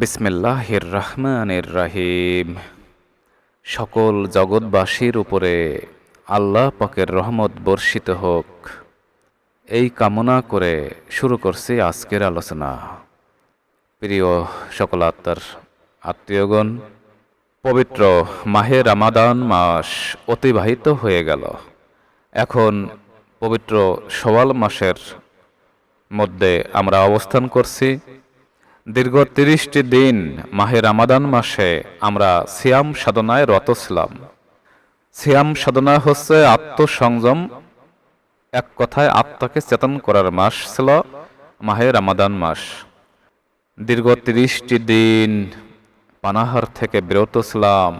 বিসমিল্লাহির রহমানির রাহিম। সকল জগৎবাসীর উপরে আল্লাহ পাকের রহমত বর্ষিত হোক। এই কামনা করে শুরু করছি আজকের আলোচনা। প্রিয় সকল আত্মার আত্মীয়গণ, পবিত্র মাহে রামাদান মাস অতিবাহিত হয়ে গেল। এখন পবিত্র সওয়াল মাসের মধ্যে আমরা অবস্থান করছি। দীর্ঘ তিরিশটি দিন মাহে রামাদান মাসে আমরা সিয়াম সাধনায় রত ছিলাম। সিয়াম সাধনা হচ্ছে আত্মসংযম। এক কথায় আত্মাকে চেতন করার মাস ছিল মাহে রামাদান মাস। দীর্ঘ তিরিশটি দিন পানাহার থেকে বিরত ছিলাম।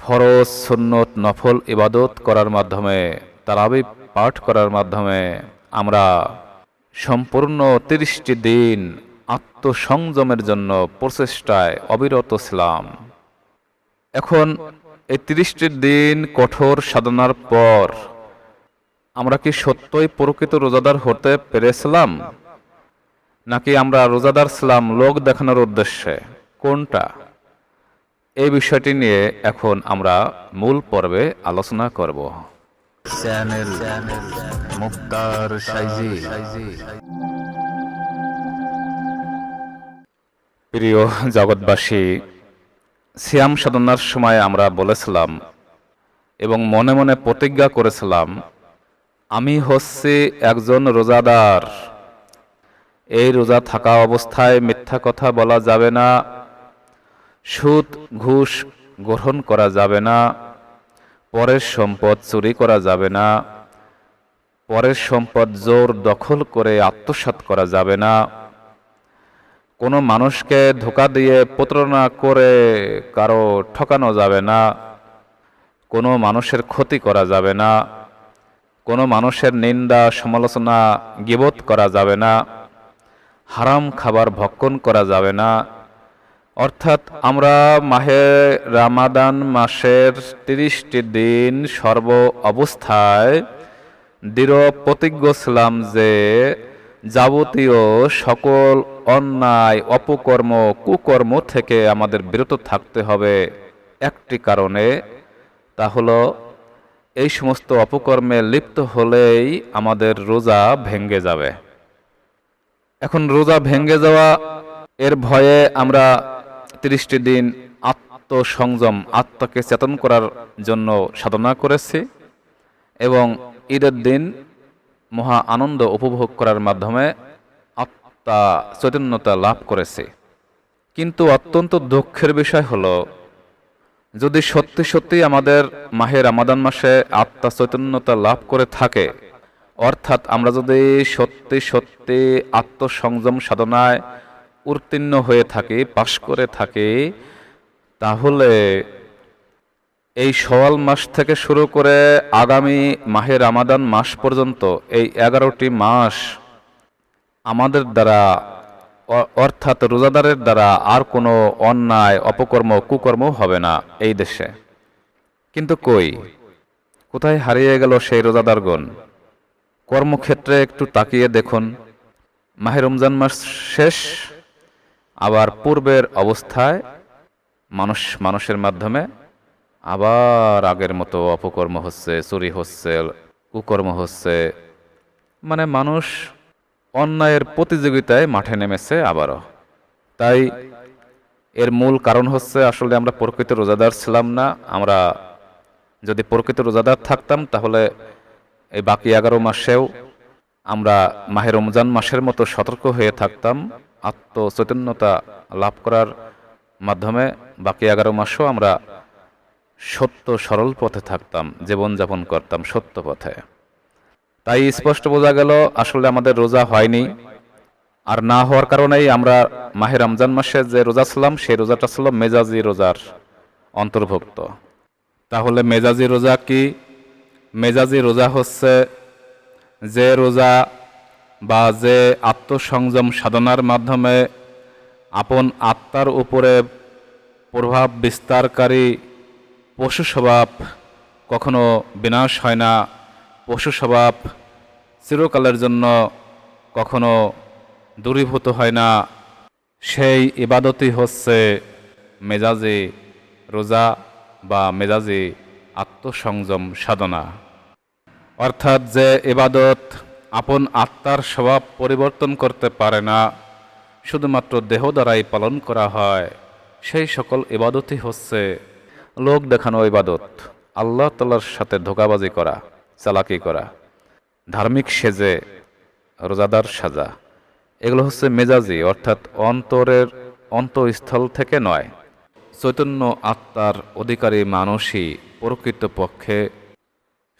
ফরজ, সুন্নত, নফল ইবাদত করার মাধ্যমে, তারাবি পাঠ করার মাধ্যমে আমরা সম্পূর্ণ তিরিশটি দিন আত্মসংযমের জন্য প্রচেষ্টায় অবিরত ছিলাম। এখন এই তিরিশটি দিন কঠোর সাধনার পর আমরা কি সত্যই প্রকৃত রোজাদার হতে পেরেছিলাম? নাকি আমরা রোজাদার ছিলাম লোক দেখানোর উদ্দেশ্যে? কোনটা? এই বিষয়টি নিয়ে এখন আমরা মূল পর্বে আলোচনা করব। চ্যানেল মুক্তার সাইজি। প্রিয় জগৎবাসী, সিয়াম সাধনার সময় আমরা বলেছিলাম এবং মনে মনে প্রতিজ্ঞা করেছিলাম, আমি হচ্ছি একজন রোজাদার। এই রোজা থাকা অবস্থায় মিথ্যা কথা বলা যাবে না, সুদ, ঘুষ গ্রহণ করা যাবে না, পরের সম্পদ চুরি করা যাবে না, পরের সম্পদ জোর দখল করে আত্মসাৎ করা যাবে না। কোনো মানুষকে ধোকা দিয়ে প্রতারণা করে কারও ঠকানো যাবে না, কোনো মানুষের ক্ষতি করা যাবে না, কোনো মানুষের নিন্দা, সমালোচনা গিবত করা যাবে না, হারাম খাবার ভক্ষণ করা যাবে না। অর্থাৎ আমরা মাহে রামাদান মাসের তিরিশটি দিন সর্ব অবস্থায় দৃঢ় প্রতিজ্ঞ ছিলাম যে যাবতীয় সকল অন্যায়, অপকর্ম, কুকর্ম থেকে আমাদের বিরত থাকতে হবে। একটি কারণে তা হলো, এই সমস্ত অপকর্মে লিপ্ত হলেই আমাদের রোজা ভেঙ্গে যাবে। এখন রোজা ভেঙ্গে যাওয়া, এর ভয়ে আমরা তিরিশটি দিন আত্মসংযম, আত্মাকে চেতন করার জন্য সাধনা করেছি এবং ঈদের দিন মহা আনন্দ উপভোগ করার মাধ্যমে আত্মা চৈতন্যতা লাভ করেছে। কিন্তু অত্যন্ত দুঃখের বিষয় হলো, যদি সত্যি সত্যি আমাদের মাহের আমাদান মাসে আত্মা চৈতন্যতা লাভ করে থাকে, অর্থাৎ আমরা যদি সত্যি সত্যি আত্মসংযম সাধনায় উত্তীর্ণ হয়ে থাকি, পাশ করে থাকি, তাহলে এই সওয়াল মাস থেকে শুরু করে আগামী মাহের আমাদান মাস পর্যন্ত এই এগারোটি মাস আমাদের দ্বারা অর্থাৎ রোজাদারের দ্বারা আর কোনো অন্যায়, অপকর্ম, কুকর্ম হবে না এই দেশে। কিন্তু কই? কোথায় হারিয়ে গেল সেই রোজাদারগণ? কর্মক্ষেত্রে একটু তাকিয়ে দেখুন। মাহে রমজান মাস শেষ, আবার পূর্বের অবস্থায় মানুষ, মানুষের মাধ্যমে আবার আগের মতো অপকর্ম হচ্ছে, চুরি হচ্ছে, কুকর্ম হচ্ছে। মানে মানুষ অন্যায়ের প্রতিযোগিতায় মাঠে নেমেছে আবারও। তাই এর মূল কারণ হচ্ছে আসলে আমরা প্রকৃত রোজাদার ছিলাম না। আমরা যদি প্রকৃত রোজাদার থাকতাম, তাহলে এই বাকি এগারো মাসেও আমরা মাহে রমজান মাসের মতো সতর্ক হয়ে থাকতাম। আত্মচৈতন্যতা লাভ করার মাধ্যমে বাকি এগারো মাসও আমরা সত্য সরল পথে থাকতাম, জীবনযাপন করতাম সত্য পথে। তাই স্পষ্ট বোঝা গেল, আসলে আমাদের রোজা হয়নি। আর না হওয়ার কারণেই আমরা মাহে রমজান মাসে যে রোজা ছিলাম, সেই রোজাটা ছিল মেজাজি রোজার অন্তর্ভুক্ত। তাহলে মেজাজি রোজা কি? মেজাজি রোজা হচ্ছে যে রোজা বা যে আত্মসংযম সাধনার মাধ্যমে আপন আত্মার উপরে প্রভাব বিস্তারকারী পশু স্বভাব কখনো বিনাশ হয় না। পশু স্বভাব চিরকালের জন্য কখনো দূরীভূত হয় না। সেই ইবাদতই হচ্ছে মেজাজে রোজা বা মেজাজে আত্মসংযম সাধনা। অর্থাৎ যে ইবাদত আপন আত্মার স্বভাব পরিবর্তন করতে পারে না, শুধুমাত্র দেহ দ্বারাই পালন করা হয়, সেই সকল ইবাদতই হচ্ছে লোক দেখানো ইবাদত, আল্লাহ তাল্লার সাথে ধোকাবাজি করা। চালাকি করা, ধার্মিক সেজে, রোজাদার সাজা, এগুলো হচ্ছে মেজাজি, অর্থাৎ অন্তরের অন্তঃস্থল থেকে নয়। চৈতন্য আত্মার অধিকারী মানুষই প্রকৃতপক্ষে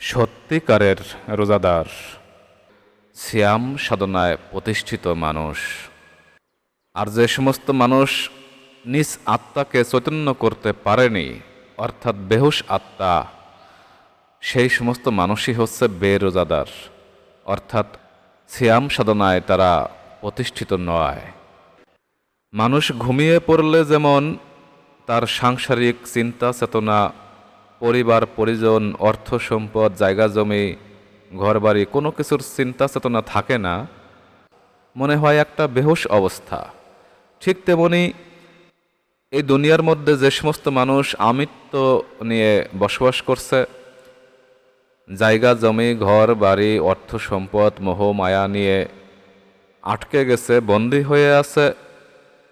সত্যিকারের রোজাদার। শ্যাম সাধনায় প্রতিষ্ঠিত মানুষ। আর যে সমস্ত মানুষ নিজ আত্মাকে চৈতন্য করতে পারেনি, অর্থাৎ বেহুশ আত্মা সেই সমস্ত মানুষই হচ্ছে বেরোজাদার। অর্থাৎ সিয়াম সাধনায় তারা প্রতিষ্ঠিত নয়। মানুষ ঘুমিয়ে পড়লে যেমন তার সাংসারিক চিন্তা, চেতনা, পরিবার, পরিজন, অর্থ সম্পদ, জায়গা জমি, ঘরবাড়ি কোনো কিছুর চিন্তা, চেতনা থাকে না। মনে হয় একটা বেহুশ অবস্থা। ঠিক তেমনি এই দুনিয়ার মধ্যে যে সমস্ত মানুষ আমিত্ব নিয়ে বসবাস করছে জায়গা, জমি, ঘর, বাড়ি, অর্থ সম্পদ, মোহ, মায়া নিয়ে আটকে গেছে, বন্দী হয়ে আছে।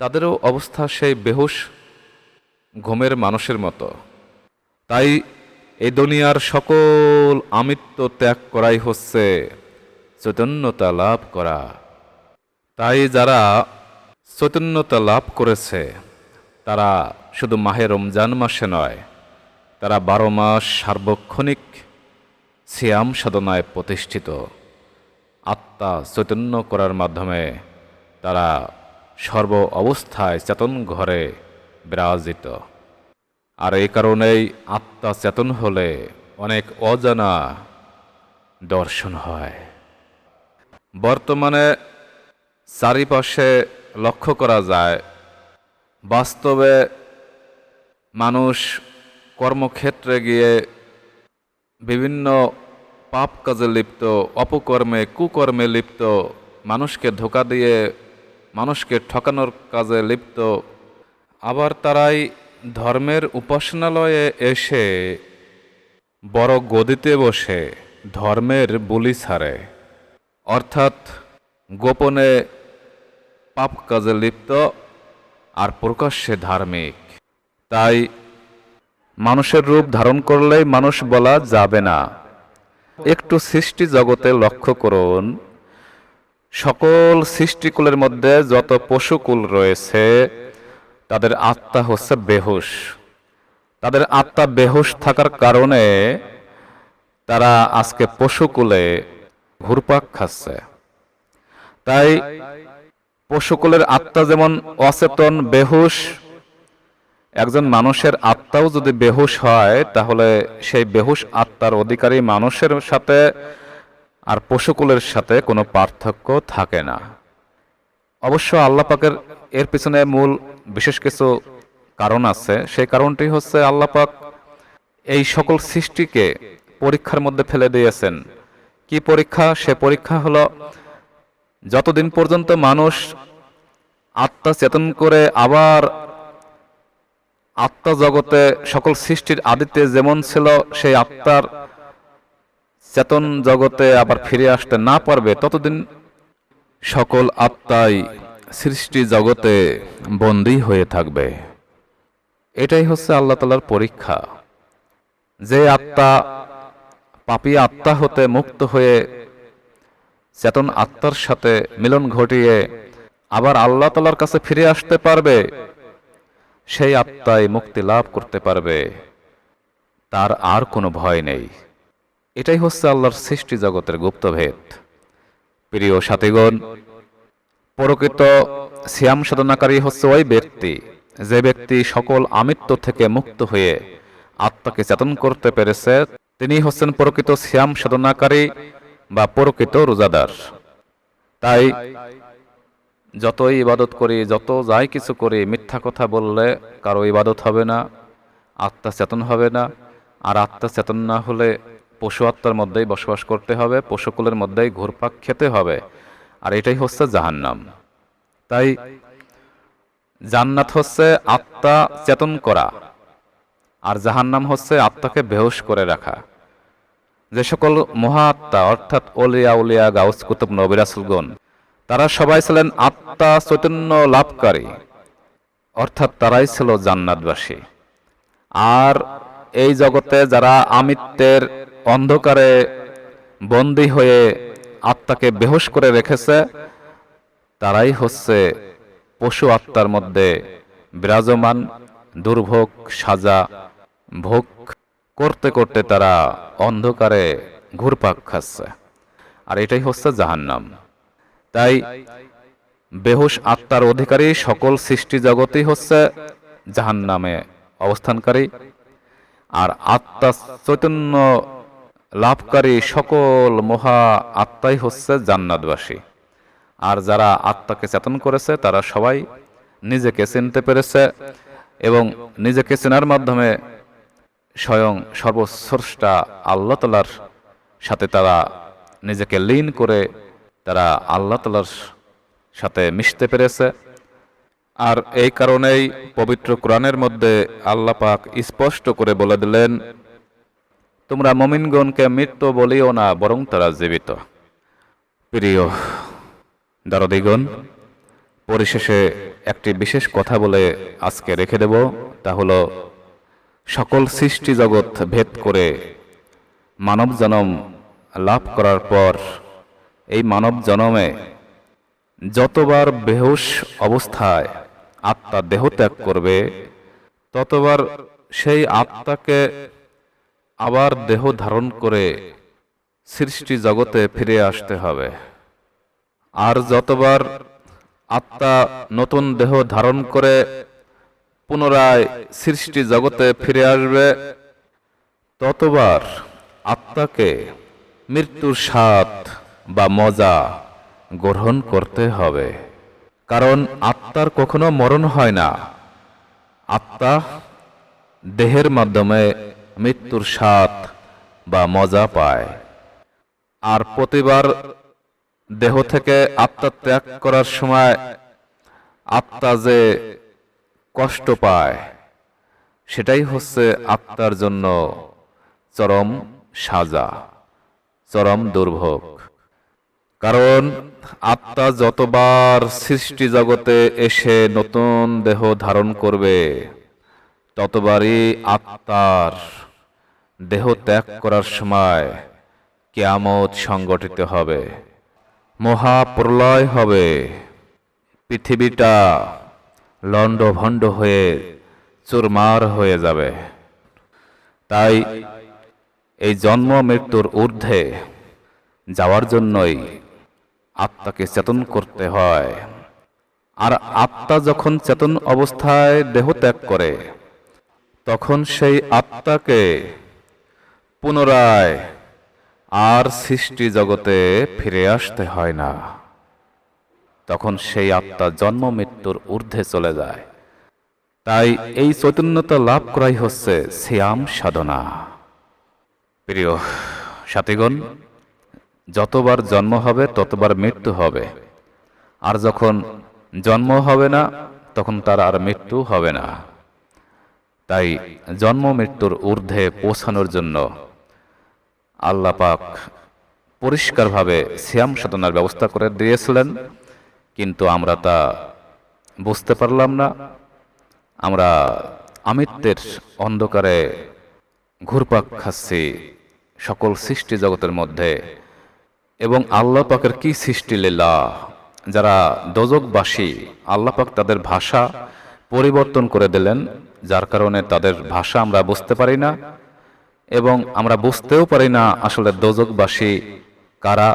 তাদেরও অবস্থা সেই বেহুশ, ঘুমের মানুষের মতো। তাই এই দুনিয়ার সকল আমিত্ব ত্যাগ করাই হচ্ছে, চৈতন্যতা লাভ করা। তাই যারা চৈতন্যতা লাভ করেছে, তারা শুধু মাহে রমজান মাসে নয়, তারা বারো মাস সার্বক্ষণিক সিয়াম সাধনায় প্রতিষ্ঠিত। আত্মা চৈতন্য করার মাধ্যমে তারা সর্ব অবস্থায় চেতন ঘরে বিরাজিত। আর এই কারণেই আত্মা চেতন হলে অনেক অজানা দর্শন হয়। বর্তমানে চারিপাশে লক্ষ্য করা যায়, বাস্তবে মানুষ কর্মক্ষেত্রে গিয়ে বিভিন্ন পাপ কাজে লিপ্ত, অপকর্মে, কুকর্মে লিপ্ত, মানুষকে ধোকা দিয়ে মানুষকে ঠকানোর কাজে লিপ্ত। আবার তারাই ধর্মের উপাসনালয়ে এসে বড় গদিতে বসে ধর্মের বলি ছাড়ে। অর্থাৎ গোপনে পাপ কাজে লিপ্ত আর প্রকাশ্যে ধার্মিক। তাই মানুষের রূপ ধারণ করলেই মানুষ বলা যাবে না। একটু সৃষ্টি জগতে লক্ষ্য করুন, সকল সৃষ্টিকুলের মধ্যে যত পশুকুল রয়েছে, তাদের আত্মা হচ্ছে বেহুশ। তাদের আত্মা বেহুশ থাকার কারণে তারা আজকে পশুকুলে ঘুরপাক খাচ্ছে। তাই পশুকুলের আত্মা যেমন অচেতন, বেহুশ একজন মানুষের আত্মাও যদি বেহুশ হয়, তাহলে সেই বেহুশ আত্মার অধিকারী মানুষের সাথে আর পশুকুলের সাথে কোনো পার্থক্য থাকে না। অবশ্য আল্লাহ পাকের এর পিছনে মূল বিশেষ কিছু কারণ আছে। সেই কারণটি হচ্ছে আল্লাহ পাক এই সকল সৃষ্টিকে পরীক্ষার মধ্যে ফেলে দিয়েছেন। কি পরীক্ষা? সে পরীক্ষা হলো যতদিন পর্যন্ত মানুষ আত্মা চেতন করে আবার আত্মা জগতে সকল সৃষ্টির আদিতে যেমন ছিল, সেই আত্মার চেতন জগতে আবার ফিরে আসতে না পারবে, ততদিন সকল আত্মাই সৃষ্টি জগতে বন্দী হয়ে থাকবে। এটাই হচ্ছে আল্লাহ তালার পরীক্ষা। যে আত্মা পাপী আত্মা হতে মুক্ত হয়ে চেতন আত্মার সাথে মিলন ঘটিয়ে আবার আল্লাহ তালার কাছে ফিরে আসতে পারবে সেই আত্মাই মুক্তি লাভ করতে পারবে। তার আর কোনো ভয় নেই। এটাই হচ্ছে আল্লাহর সৃষ্টি জগতের গুপ্তভেদ। প্রিয় সাথীগণ, প্রকৃত সিয়াম সাধনাকারী হচ্ছে ওই ব্যক্তি, যে ব্যক্তি সকল আমিত্ব থেকে মুক্ত হয়ে আত্মাকে চেতন করতে পেরেছে। তিনি হচ্ছেন প্রকৃত সিয়াম সাধনাকারী বা প্রকৃত রোজাদার। তাই যতই ইবাদত করি, যত যাই কিছু করি, মিথ্যা কথা বললে কারও ইবাদত হবে না, আত্মা চেতন হবে না। আর আত্মা চেতন না হলে পশু আত্মার মধ্যেই বসবাস করতে হবে, পশুকুলের মধ্যেই ঘুরপাক খেতে হবে। আর এটাই হচ্ছে জাহান্নাম। তাই জান্নাত হচ্ছে আত্মা চেতন করা, আর জাহান্নাম হচ্ছে আত্মাকে বেহুশ করে রাখা। যে সকল মহা আত্মা, অর্থাৎ ওলিয়া উলিয়া গাউস কুতুব নবিরাসুলগণ তারা সবাই ছিলেন আত্মা চৈতন্য লাভকারী, অর্থাৎ তারাই ছিল জান্নাতবাসী। আর এই জগতে যারা আমিত্বের অন্ধকারে বন্দী হয়ে আত্মাকে বেহুশ করে রেখেছে, তারাই হচ্ছে পশু আত্মার মধ্যে বিরাজমান, দুর্ভোগ, সাজা, ভোগ করতে করতে তারা অন্ধকারে ঘুরপাক খাচ্ছে। আর এটাই হচ্ছে জাহান্নাম। তাই বেহুশ আত্মার অধিকারী সকল সৃষ্টি জগতই হচ্ছে জাহান্নামে অবস্থানকারী। আর আত্মা চৈতন্য লাভকারী সকল মহা আত্মাই হচ্ছে জান্নাতবাসী। আর যারা আত্মাকে চেতন করেছে, তারা সবাই নিজেকে চিনতে পেরেছে এবং নিজেকে চেনার মাধ্যমে স্বয়ং সর্বস্রষ্টা আল্লাহ তালার সাথে তারা নিজেকে লীন করে তারা আল্লাহ তালার সাথে মিশতে পেরেছে। আর এই কারণেই পবিত্র কোরআনের মধ্যে আল্লাহ পাক স্পষ্ট করে বলে দিলেন, তোমরা মমিনগণকে মৃত্যু বলিও না, বরং তারা জীবিত। প্রিয় দারদিগণ, পরিশেষে একটি বিশেষ কথা বলে আজকে রেখে দেব, তা হলো, সকল সৃষ্টি জগৎ ভেদ করে মানব জনম লাভ করার পর এই মানব জনমে যতবার বেহুশ অবস্থায় আত্মা দেহ ত্যাগ করবে, ততবার সেই আত্মাকে আবার দেহ ধারণ করে সৃষ্টি জগতে ফিরে আসতে হবে। আর যতবার আত্মা নতুন দেহ ধারণ করে পুনরায় সৃষ্টি জগতে ফিরে আসবে, ততবার আত্মাকে মৃত্যুর স্বাদ বা মজা গ্রহণ করতে হবে। কারণ আত্মার কখনো মরণ হয় না। আত্মা দেহের মাধ্যমে মৃত্যুর স্বাদ বা মজা পায়। আর প্রতিবার দেহ থেকে আত্মা ত্যাগ করার সময় আত্মা যে কষ্ট পায়, সেটাই হচ্ছে আত্মার জন্য চরম সাজা, চরম দুর্ভোগ। কারণ আত্মা যতবার সৃষ্টি জগতে এসে নতুন দেহ ধারণ করবে, ততবারই আত্মার দেহ ত্যাগ করার সময় কেয়ামত সংগঠিত হবে, মহাপ্রলয় হবে। পৃথিবীটা লণ্ডভণ্ড হয়ে চুরমার হয়ে যাবে। তাই এই জন্ম মৃত্যুর ঊর্ধ্বে যাওয়ার জন্যই আত্মাকে চেতন করতে হয়। আর আত্মা যখন চেতন অবস্থায় দেহ ত্যাগ করে, তখন সেই আত্মাকে পুনরায় আর সৃষ্টি জগতে ফিরে আসতে হয় না। তখন সেই আত্মা জন্ম মৃত্যুর ঊর্ধ্বে চলে যায়। তাই এই চৈতন্যতা লাভ করাই হচ্ছে শ্যাম সাধনা। প্রিয় সাথীগণ যতবার জন্ম হবে, ততবার মৃত্যু হবে। আর যখন জন্ম হবে না, তখন তার আর মৃত্যু হবে না। তাই জন্ম মৃত্যুর ঊর্ধ্বে পৌঁছানোর জন্য আল্লাহ পাক পরিষ্কারভাবে শ্যাম সাধনার ব্যবস্থা করে দিয়েছিলেন, কিন্তু আমরা তা বুঝতে পারলাম না। আমরা আমিত্বের অন্ধকারে ঘুরপাক খাচ্ছি সকল সৃষ্টি জগতের মধ্যে। এবং আল্লাহ পাকের কি সৃষ্টি লীলা যারা দোজকবাসী আল্লাহ পাক তাদের ভাষা পরিবর্তন করে দিলেন, যার কারণে তাদের ভাষা আমরা বুঝতে পারি না এবং আমরা বুঝতেও পারি না আসলে দোজকবাসী কারা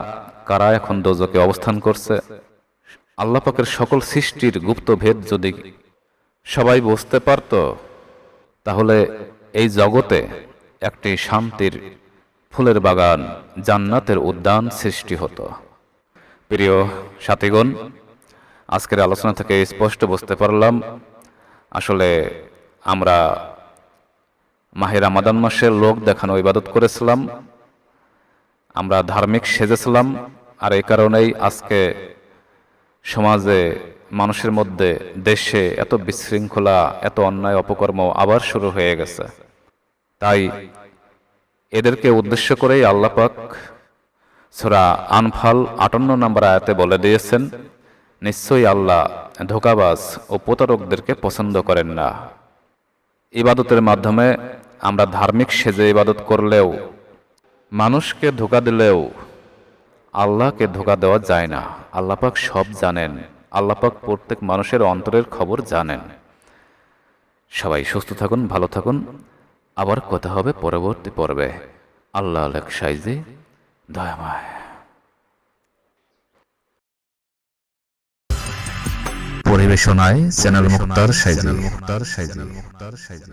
কারা এখন দোজকে অবস্থান করছে। আল্লাহ পাকের সকল সৃষ্টির গুপ্ত ভেদ যদি সবাই বুঝতে পারত, তাহলে এই জগতে একটি শান্তির ফুলের বাগান জান্নাতের উদ্যান সৃষ্টি হতো। প্রিয় সাথীগণ, আজকের আলোচনা থেকে স্পষ্ট বুঝতে পারলাম, আসলে আমরা মাহের রামাদান মাসের লোক দেখানো ইবাদত করেছিলাম, আমরা ধার্মিক সেজেছিলাম, আর এই কারণেই আজকে সমাজে, মানুষের মধ্যে, দেশে এত বিশৃঙ্খলা, এত অন্যায় অপকর্ম আবার শুরু হয়ে গেছে। তাই এদেরকে উদ্দেশ্য করেই আল্লাপাক সুরা আনফাল আটান্ন নম্বর আয়াতে বলে দিয়েছেন, নিশ্চয়ই আল্লাহ ধোকাবাজ ও প্রতারকদেরকে পছন্দ করেন না। ইবাদতের মাধ্যমে আমরা ধার্মিক সেজে ইবাদত করলেও, মানুষকে ধোকা দিলেও আল্লাহকে ধোকা দেওয়া যায় না। আল্লাপাক সব জানেন। আল্লাপাক প্রত্যেক মানুষের অন্তরের খবর জানেন। সবাই সুস্থ থাকুন, ভালো থাকুন। আবার কথা হবে পরবর্তী পর্বে। আল্লাহ আলেক সাইজে দয়াময়। পরিবেশনায় চ্যানেল মুক্তার সাইজি। মুক্তার সাইজি মুক্তার সাইজি।